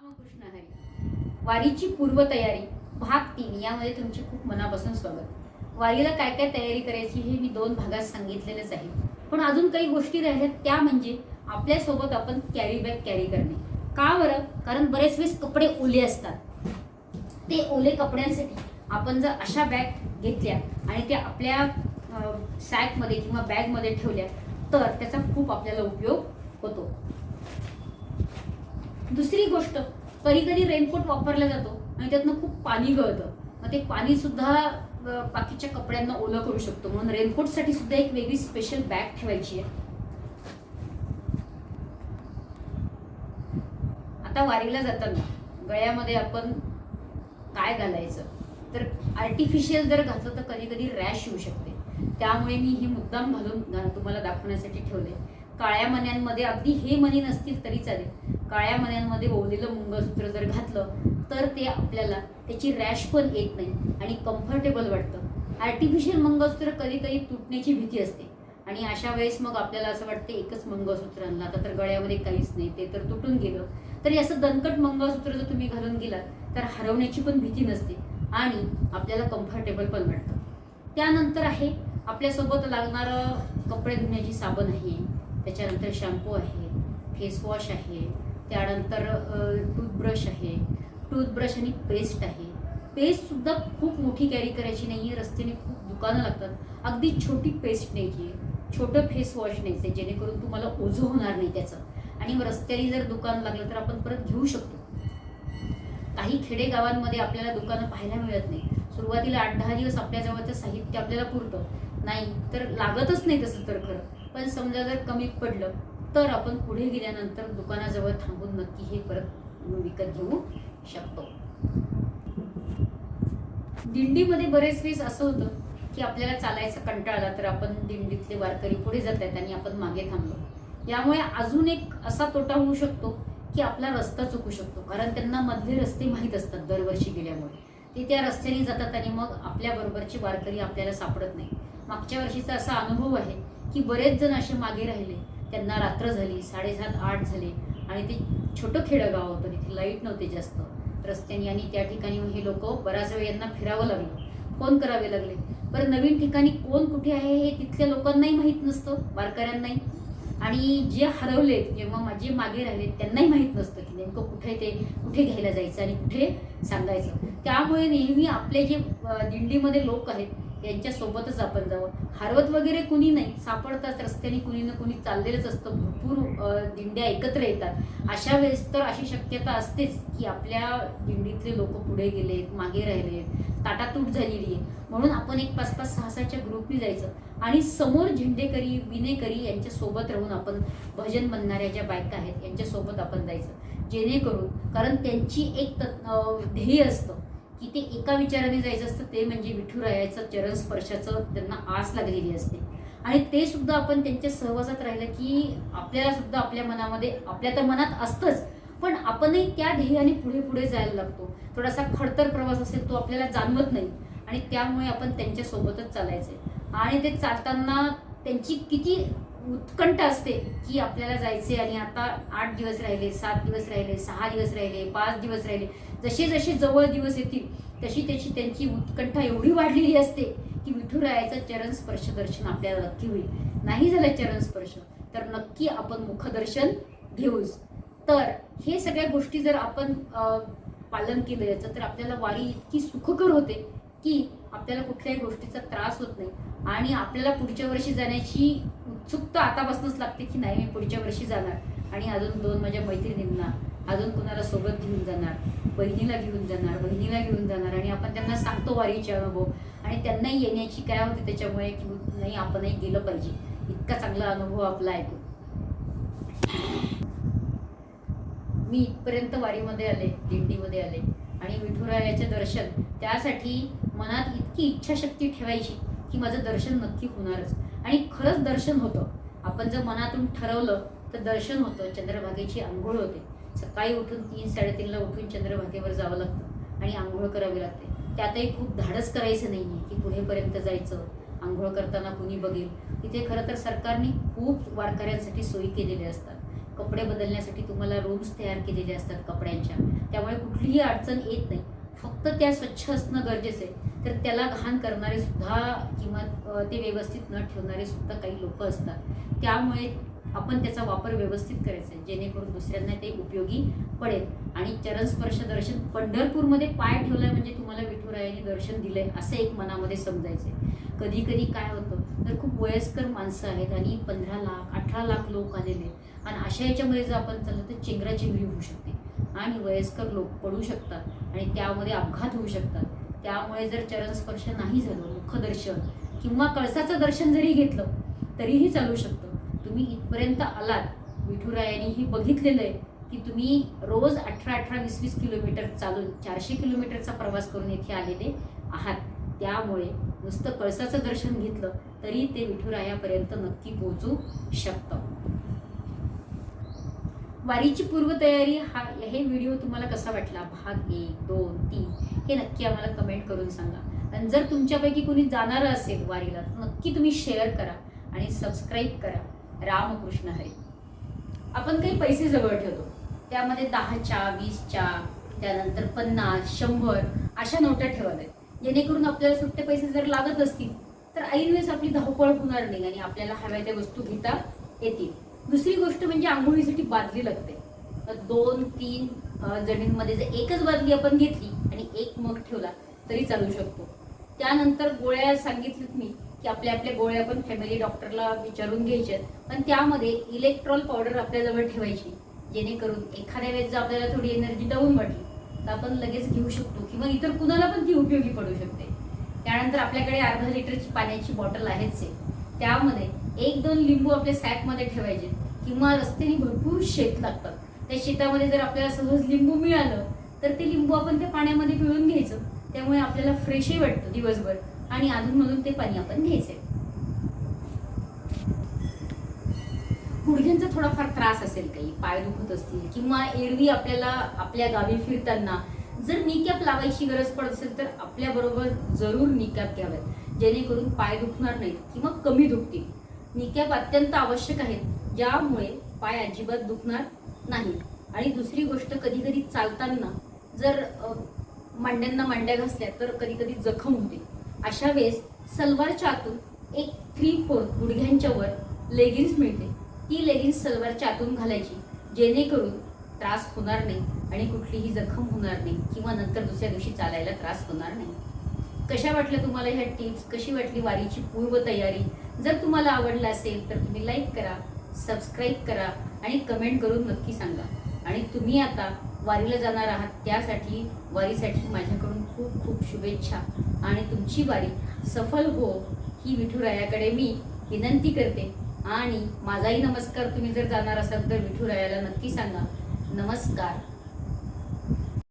रामकृष्ण हरी वारीची पूर्वतयारी भाग तीन यामध्ये तुमचे खूप मनापासून स्वागत. वारीला काय काय तयारी करायची हे मी दोन भागात सांगितलेलेच आहे. पण अजून काही गोष्टी राहिल्यात त्या म्हणजे आपल्यासोबत आपण कॅरी बॅग कॅरी करणे. का बरं? कारण बरेच वेळेस कपडे ओले असतात. ते ओले कपड्यांसाठी आपण जर अशा बॅग घेतल्या आणि त्या आपल्या सॅकमध्ये किंवा बॅगमध्ये ठेवल्या तर त्याचा खूप आपल्याला उपयोग होतो. दुसरी गोष्ट कधी कधी रेनकोट वापरला जातो आणि त्यातनं खूप पाणी गळतं. मग ते पाणी सुद्धा बाकीच्या कपड्यांना ओलं करू शकतो. म्हणून रेनकोटसाठी सुद्धा एक वेगळी स्पेशल बॅग ठेवायची आहे. आता वारीला जाताना गळ्यामध्ये आपण काय घालायचं? तर आर्टिफिशियल जर घातलं तर कधी कधी रॅश येऊ शकते. त्यामुळे मी हे मुद्दाम घालून तुम्हाला दाखवण्यासाठी ठेवले काळ्या मन्यांमध्ये अगदी हे मणी नसतील तरी चालेल. काळ्या मण्यांमध्ये ओवलेलं मंगळसूत्र जर घातलं तर ते आपल्याला त्याची रॅश पण येत नाही आणि कम्फर्टेबल वाटतं. आर्टिफिशियल मंगळसूत्र कधी कधी तुटण्याची भीती असते. आणि अशा वेळेस मग आपल्याला असं वाटतं एकच मंगळसूत्र आणलं आता तर गळ्यामध्ये काहीच नाही ते तर तुटून गेलं. तरी असं दणकट मंगळसूत्र जर तुम्ही घालून गेलात तर हरवण्याची पण भीती नसते आणि आपल्याला कम्फर्टेबल पण वाटतं. त्यानंतर आहे आपल्यासोबत लागणारं कपडे धुण्याची साबण आहे त्याच्यानंतर शॅम्पू आहे फेसवॉश आहे त्यानंतर टूथब्रश आहे. टूथब्रश आणि पेस्ट आहे. पेस्टसुद्धा खूप मोठी कॅरी करायची नाही आहे रस्त्याने खूप दुकानं लागतात. अगदी छोटी पेस्ट न्यायची. आहे छोटं फेसवॉश न्यायचं आहे जेणेकरून तुम्हाला ओझं होणार नाही त्याचं. आणि मग रस्त्याने जर दुकान लागलं तर आपण परत घेऊ शकतो. काही खेडेगावांमध्ये आपल्याला दुकानं पाहायला मिळत नाही. सुरुवातीला आठ दहा दिवस आपल्याजवळचं साहित्य आपल्याला पुरतं. नाही तर लागतच नाही तसं तर खरं. पण समजा जर कमी पडलं तर आपण पुढे गेल्यानंतर दुकानाजवळ थांबून नक्की हे परत विकत घेऊ शकतो. दिंडीमध्ये बरेच वेळेस असं होतं की आपल्याला चालायचा कंटाळा आला तर आपण दिंडीतले वारकरी पुढे जात आहेत आणि आपण मागे थांबलो. यामुळे अजून एक असा तोटा होऊ शकतो की आपला रस्ता चुकू शकतो. कारण त्यांना मधले रस्ते माहीत असतात दरवर्षी गेल्यामुळे. ते त्या रस्त्याने जातात आणि मग आपल्या बरोबरचे वारकरी आपल्याला सापडत नाही मागच्या वर्षीचा असा अनुभव आहे की बरेच जण असे मागे राहिले त्यांना रात्र झाली साडेसात आठ झाले. आणि ते छोटं खेडंगाव होतं तिथे लाइट नव्हते जास्त. रस्त्याने आणि त्या ठिकाणी हे लोक बराच वेळ यांना फिरावं लागलं. फोन करावे लागले. बरं नवीन ठिकाणी कोण कुठे आहे हे तिथल्या लोकांनाही माहीत नसतं वारकऱ्यांनाही. आणि जे हरवले जेव्हा माझे मागे राहिले त्यांनाही माहीत नसतं की नेमकं कुठे ते कुठे घ्यायला जायचं आणि कुठे सांगायचं. त्यामुळे नेहमी आपले जे दिंडीमध्ये लोक आहेत यांच्यासोबतच आपण जावं. हरवत वगैरे कुणी नाही. सापडतात रस्त्याने कुणी ना कुणी चाललेलंच असतं. भरपूर दिंड्या एकत्र येतात. अशा वेळेस तर अशी शक्यता असतेच की आपल्या दिंडीतले लोक पुढे गेलेत मागे राहिलेत ताटातूट झालेली आहे. म्हणून आपण एक पाच पाच सहा सहाच्या ग्रुपनी जायचं. आणि समोर झेंडेकरी विनेकरी यांच्यासोबत राहून आपण भजन म्हणणाऱ्या ज्या बायका आहेत यांच्यासोबत आपण जायचं. जेणेकरून कारण त्यांची एक तत्- ध्येय असतं. की ते एका विचाराने जायचं असतं ते म्हणजे विठुरायाचं चरण स्पर्शाचं त्यांना आस लागलेली असते. आणि ते सुद्धा आपण त्यांच्या सहवासात राहिलं की आपल्याला सुद्धा आपल्या मनामध्ये आपल्या तर मनात असतंच पण आपणही त्या ध्येयाने पुढे पुढे जायला लागतो. थोडासा खडतर प्रवास असेल तो आपल्याला जाणवत नाही आणि त्यामुळे आपण त्यांच्या सोबतच चालायचे आणि ते चालताना त्यांची किती उत्कंठ असते की आपल्याला जायचे आणि आता आठ दिवस राहिले सात दिवस राहिले सहा दिवस राहिले पाच दिवस राहिले जसे जसे जवळ दिवस येतील तशी त्याची त्यांची उत्कंठा एवढी वाढलेली असते की विठुरायाचा चरण स्पर्श दर्शन आपल्याला नक्की होईल. नाही झालं चरण स्पर्श तर नक्की आपण मुखदर्शन घेऊच. तर हे सगळ्या गोष्टी जर आपण पालन केलं याचं तर आपल्याला वारी इतकी सुखकर होते की आपल्याला कुठल्याही गोष्टीचा त्रास होत नाही. आणि आपल्याला पुढच्या वर्षी जाण्याची उत्सुकता आतापासूनच लागते की नाही मी पुढच्या वर्षी जाणार. आणि अजून दोन माझ्या मैत्रिणींना अजून कुणाला सोबत घेऊन जाणार बहिणीला घेऊन जाणार बहिणीला घेऊन जाणार आणि आपण त्यांना सांगतो वारीचे अनुभव. आणि त्यांनाही येण्याची काय होते त्याच्यामुळे की नाही आपणही गेलं पाहिजे. इतका चांगला अनुभव आपला आहे मी इथपर्यंत वारीमध्ये आले दिंडीमध्ये आले. आणि विठुरायाचे दर्शन त्यासाठी मनात इतकी इच्छाशक्ती ठेवायची की माझं दर्शन नक्की होणारच. आणि खरंच दर्शन होतं. आपण जर मनातून ठरवलं तर दर्शन होतं. चंद्रभागेची आंघोळ होते. सकाळी उठून तीन साडेतीनला उठून चंद्रभागेवर जावं लागतं आणि आंघोळ करावी लागते. त्यातही खूप धाडस करायचं नाही आहे की पुढेपर्यंत जायचं. आंघोळ करताना कुणी बघेल. तिथे खरं तर सरकारने खूप वारकऱ्यांसाठी सोयी केलेल्या असतात. कपडे बदलण्यासाठी तुम्हाला रूम्स तयार केलेले असतात कपड्यांच्या. त्यामुळे कुठलीही अडचण येत नाही. फक्त त्या स्वच्छ असणं गरजेचं आहे. तर त्याला घाण करणारे सुद्धा किंवा ते व्यवस्थित न ठेवणारे सुद्धा काही लोक असतात. त्यामुळे आपण त्याचा वापर व्यवस्थित करायचा आहे. जेणेकरून दुसऱ्यांना ते उपयोगी पडेल. आणि चरणस्पर्श दर्शन पंढरपूरमध्ये पाय ठेवलाय म्हणजे तुम्हाला विठुरायाने दर्शन दिलंय असं एक मनामध्ये समजायचंय. कधी कधी काय होतं तर खूप वयस्कर माणसं आहेत आणि पंधरा लाख अठरा लाख लोक आलेले आहेत. आणि अशा याच्यामध्ये जर आपण चाललं तर चेंगराचेंगरी होऊ शकते. आणि वयस्कर लोक पडू शकतात आणि त्यामध्ये अपघात होऊ शकतात. त्यामुळे जर चरणस्पर्श नाही झालं मुखदर्शन किंवा कळसाचं दर्शन जरी घेतलं तरीही चालू शकतं. तुम्ही इथपर्यंत आलात विठुरायांनीही बघितलेलं आहे की तुम्ही रोज अठरा अठरा वीस वीस किलोमीटर चालून चारशे किलोमीटरचा प्रवास करून इथे आलेले आहात. त्यामुळे नुसतं कळसाचं दर्शन घेतलं तरी ते विठुरायापर्यंत नक्की पोहोचू शकतं. वारीची पूर्वतयारी हा हे व्हिडिओ तुम्हाला कसा वाटला? भाग एक दोन तीन हे नक्की आम्हाला कमेंट करून सांगा. आणि जर तुमच्यापैकी कोणी जाणारं असेल वारीला तर नक्की तुम्ही शेअर करा आणि सबस्क्राईब करा. रामकृष्ण हरी. आपण काही पैसे जवळ ठेवतो. त्यामध्ये दहाच्या वीसच्या त्यानंतर पन्नास शंभर अशा नोटा आहेत जेणेकरून आपल्याला सुट्टे पैसे जर लागत असतील तर ऐन वेळेस आपली धावपळ होणार नाही आणि आपल्याला हव्या त्या वस्तू घेता येतील. दुसरी गोष्ट म्हणजे आंघोळीसाठी बादली लागते. तर दोन तीन जणींमध्ये जर एकच बादली आपण घेतली आणि एक मग ठेवला तरी चालू शकतो. त्यानंतर गोळ्या सांगितल्यात मी. की आपल्या आपल्या गोळ्या आपण फॅमिली डॉक्टरला विचारून घ्यायच्यात पण त्यामध्ये इलेक्ट्रॉल पावडर आपल्याजवळ ठेवायची जेणेकरून एखाद्या वेळेस जर आपल्याला थोडी एनर्जी डाऊन वाटली तर आपण लगेच घेऊ शकतो. किंवा इतर कुणाला पण ती उपयोगी पडू शकते. त्यानंतर आपल्याकडे अर्धा लिटरची पाण्याची बॉटल आहेच आहे. त्यामध्ये एक दोन लिंबू आपल्या सॅकमध्ये ठेवायचे. किंवा रस्त्याने भरपूर शेत लागतात. त्या शेतामध्ये जर आपल्याला सहज लिंबू मिळालं तर ते लिंबू आपण त्या पाण्यामध्ये पिळून घ्यायचं. त्यामुळे आपल्याला फ्रेशही वाटतं दिवसभर. आणि अधूनमधून ते पाणी आपण घ्यायचे. गुडघ्यांचा थोडाफार त्रास असेल काही पाय दुखत असतील किंवा एरवी आपल्याला आपल्या गावी फिरताना जर निकॅप लावायची गरज पडत असेल तर आपल्या बरोबर जरूर निकॅप घ्याव्यात जेणेकरून पाय दुखणार नाहीत किंवा कमी दुखतील. निकॅप अत्यंत आवश्यक आहेत ज्यामुळे पाय अजिबात दुखणार नाही आणि दुसरी गोष्ट कधी कधी चालताना जर मांड्यांना मांड्या घासल्या तर कधी कधी जखम होते. अशा वेळेस सलवारच्या आतून एक थ्री फोर्थ गुडघ्यांच्या वर लेगिन्स मिळते. ती लेगिन्स सलवारच्या आतून घालायची. जेणेकरून त्रास होणार नाही आणि कुठलीही जखम होणार नाही किंवा नंतर दुसऱ्या दिवशी चालायला त्रास होणार नाही. कशा वाटल्या तुम्हाला ह्या टिप्स कशी वाटली वारीची पूर्व तयारी? जर तुम्हाला आवडलं असेल तर तुम्ही लाईक करा सबस्क्राईब करा आणि कमेंट करून नक्की सांगा. आणि तुम्ही आता वारीला जाणार आहात त्यासाठी वारीसाठी माझ्याकडून खूप खूप शुभेच्छा. आणि तुमची वारी सफल हो ही विठुरायाकडे मी विनंती करते. आणि माझाही नमस्कार तुम्ही जर जाणार असाल तर विठुरायाला नक्की सांगा. नमस्कार.